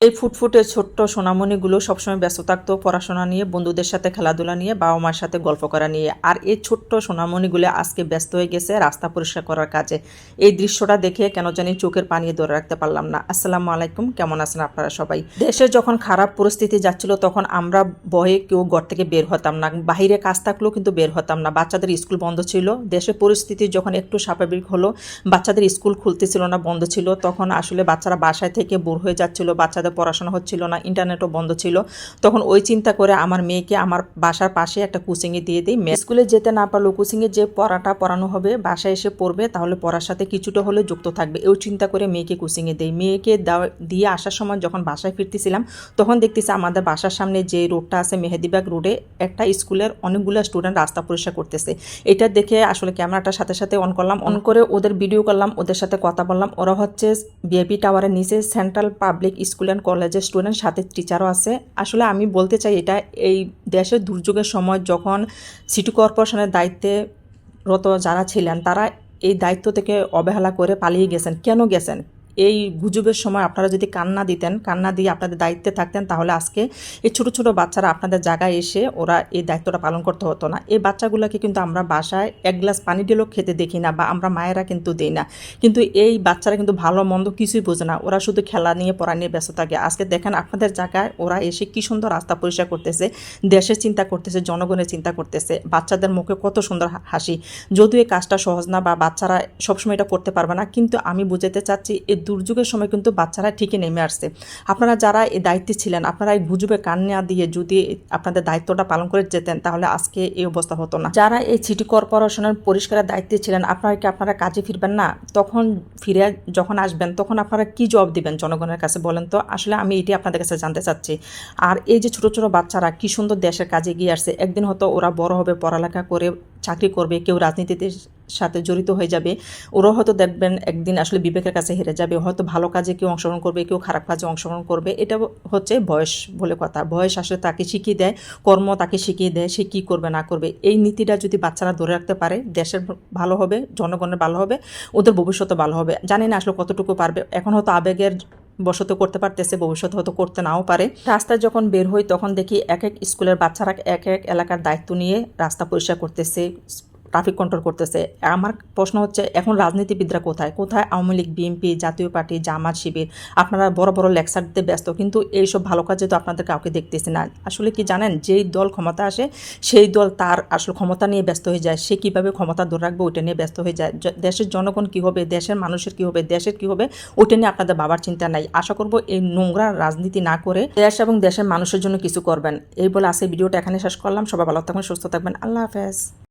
এই ফুটফুটে ছোট্ট সোনামণিগুলো সবসময় ব্যস্ত থাকতো, পড়াশোনা নিয়ে, বন্ধুদের সাথে খেলাধুলা নিয়ে বাবা মার সাথে গল্প করা নিয়ে। আর এই ছোট্ট সোনামণিগুলো আজকে ব্যস্ত হয়ে গেছে রাস্তা পরিষ্কার করার কাজে। এই দৃশ্যটা দেখে কেন জানি চোখের পানি ধরে রাখতে পারলাম না। আসসালামু আলাইকুম, কেমন আছেন আপনারা সবাই? দেশে যখন খারাপ পরিস্থিতি যাচ্ছিল, তখন আমরা ভয়ে কেউ ঘর থেকে বের হতাম না। বাহিরে কাজ থাকলেও কিন্তু বের হতাম না। বাচ্চাদের স্কুল বন্ধ ছিল। দেশের পরিস্থিতি যখন একটু স্বাভাবিক হলো, বাচ্চাদের স্কুল খুলতেছিল না, বন্ধ ছিল। তখন আসলে বাচ্চারা বাসায় থেকে বোর হয়ে যাচ্ছিল। বাচ্চাদের পড়াশোনা হচ্ছিল না ইন্টারনেটও বন্ধ ছিল। তখন ওই চিন্তা করে আমার মেয়েকে আমার বাসার পাশে একটা কোচিংয়ে দিয়ে দিই। মেয়ে স্কুলে যেতে না পারলেও কোচিংয়ে যে পড়াটা পড়ানো হবে, বাসায় এসে পড়বে, তাহলে পড়ার সাথে কিছুটা হলে যুক্ত থাকবে। এই চিন্তা করে মেয়েকে কোচিংয়ে দেই। মেয়েকে দিয়ে আসার সময় যখন বাসায় ফিরতেছিলাম, তখন দেখতেছি আমাদের বাসার সামনে যে রোডটা আছে মেহেদিবাগ রোডে, একটা স্কুলের অনেকগুলো স্টুডেন্ট রাস্তা পরিষ্কার করতেছে। এটা দেখে আসলে ক্যামেরাটার সাথে সাথে অন করলাম। অন করে ওদের ভিডিও করলাম, ওদের সাথে কথা বললাম। ওরা হচ্ছে বিএপি টাওয়ারের নিচে সেন্ট্রাল পাবলিক স্কুল অ্যান্ড কলেজের স্টুডেন্ট সাথে টিচারও আছে। আসলে আমি বলতে চাই এটা, এই দেশের দুর্যোগের সময় যখন সিটি কর্পোরেশনের দায়িত্বে রত যারা ছিলেন, তারা এই দায়িত্ব থেকে অবহেলা করে পালিয়ে গেছেন। কেন গেছেন? এই গুজবের সময় আপনারা যদি কান্না দিতেন, কান্না দিয়ে আপনাদের দায়িত্বে থাকতেন, তাহলে আজকে এই ছোট ছোট বাচ্চারা আপনাদের জায়গায় এসে ওরা এই দায়িত্বটা পালন করতে হতো না। এই বাচ্চাগুলোকে কিন্তু আমরা বাসায় এক গ্লাস পানি দিলেও খেতে দেখি না বা আমরা মায়েরা কিন্তু দিই না। কিন্তু এই বাচ্চারা কিন্তু ভালো মন্দ কিছুই বোঝে না। ওরা শুধু খেলা নিয়ে, পড়া নিয়ে ব্যস্ত থাকে। আজকে দেখেন আপনাদের জায়গায় ওরা এসে কি সুন্দর রাস্তা পরিষ্কার করতেছে, দেশের চিন্তা করতেছে, জনগণের চিন্তা করতেছে। বাচ্চাদের মুখে কত সুন্দর হাসি। যদিও এই কাজটা সহজ না বা বাচ্চারা সবসময় এটা করতে পারবে না, কিন্তু আমি বুঝাতে চাচ্ছি এই দুর্যোগের সময় কিন্তু বাচ্চারা ঠিকই নেমে আসছে। আপনারা যারা এই দায়িত্বে ছিলেন, আপনারা এই গুজবে কান না দিয়ে যদি আপনাদের দায়িত্বটা পালন করে যেতেন, তাহলে আজকে এই অবস্থা হতো না। যারা এই সিটি কর্পোরেশনের পরিষ্কারের দায়িত্বে ছিলেন, আপনারা কি আপনারা কাজে ফিরবেন না? তখন ফিরে যখন আসবেন, তখন আপনারা কি জবাব দিবেন জনগণের কাছে বলেন তো? আসলে আমি এটি আপনাদের কাছে জানতে চাচ্ছি। আর এই যে ছোট ছোট বাচ্চারা কি সুন্দর দেশের কাজে গিয়ে আসছে, একদিন হয়তো ওরা বড় হবে, পড়ালেখা করে চাকরি করবে, কেউ রাজনীতিতে সাথে জড়িত হয়ে যাবে। ওরাও হয়তো দেখবেন একদিন আসলে বিবেকের কাছে হেরে যাবে। হয়তো ভালো কাজে কেউ অংশগ্রহণ করবে, কেউ খারাপ কাজে অংশগ্রহণ করবে। এটা হচ্ছে বয়স বলে কথা। বয়স আসলে তাকে শিখিয়ে দেয়, কর্ম তাকে শিখিয়ে দেয়, সে কী করবে, না করবে। এই নীতিটা যদি বাচ্চারা ধরে রাখতে পারে, দেশের ভালো হবে, জনগণের ভালো হবে, ওদের ভবিষ্যতে ভালো হবে। জানি না আসলে কতটুকু পারবে। এখন হয়তো আবেগের বসত করতে পারতেছে ভবিষ্যতে হয়তো করতে নাও পারে। রাস্তায় যখন বের হই, তখন দেখি এক এক স্কুলের বাচ্চারা এক এক এলাকার দায়িত্ব নিয়ে রাস্তা পরিষ্কার করতেছে। ট্রাফিক কন্ট্রোল করতেছে। আমার প্রশ্ন হচ্ছে, এখন রাজনীতিবিদরা কোথায়? কোথায় আওয়ামী লীগ বিএনপি জাতীয় পার্টি, জামাত শিবির? আপনারা বড় বড় লেকচার দিতে ব্যস্ত, কিন্তু এইসব ভালো কাজে তো আপনাদের কাউকে দেখতেছি না। আসলে কি জানেন, যেই দল ক্ষমতা আসে, সেই দল তার আসলে ক্ষমতা নিয়ে ব্যস্ত হয়ে যায়। সে কীভাবে ক্ষমতা ধরে রাখবে, ওইটা নিয়ে ব্যস্ত হয়ে যায়। দেশের জনগণ কি হবে, দেশের মানুষের কি হবে, দেশের কি হবে, ওইটা নিয়ে আপনাদের বাবার চিন্তা নাই। আশা করব এই নোংরা রাজনীতি না করে দেশ এবং দেশের মানুষের জন্য কিছু করবেন। এই বলে আজকে ভিডিওটা এখানে শেষ করলাম। সবাই ভালো থাকবেন, সুস্থ থাকবেন। আল্লাহ হাফেজ।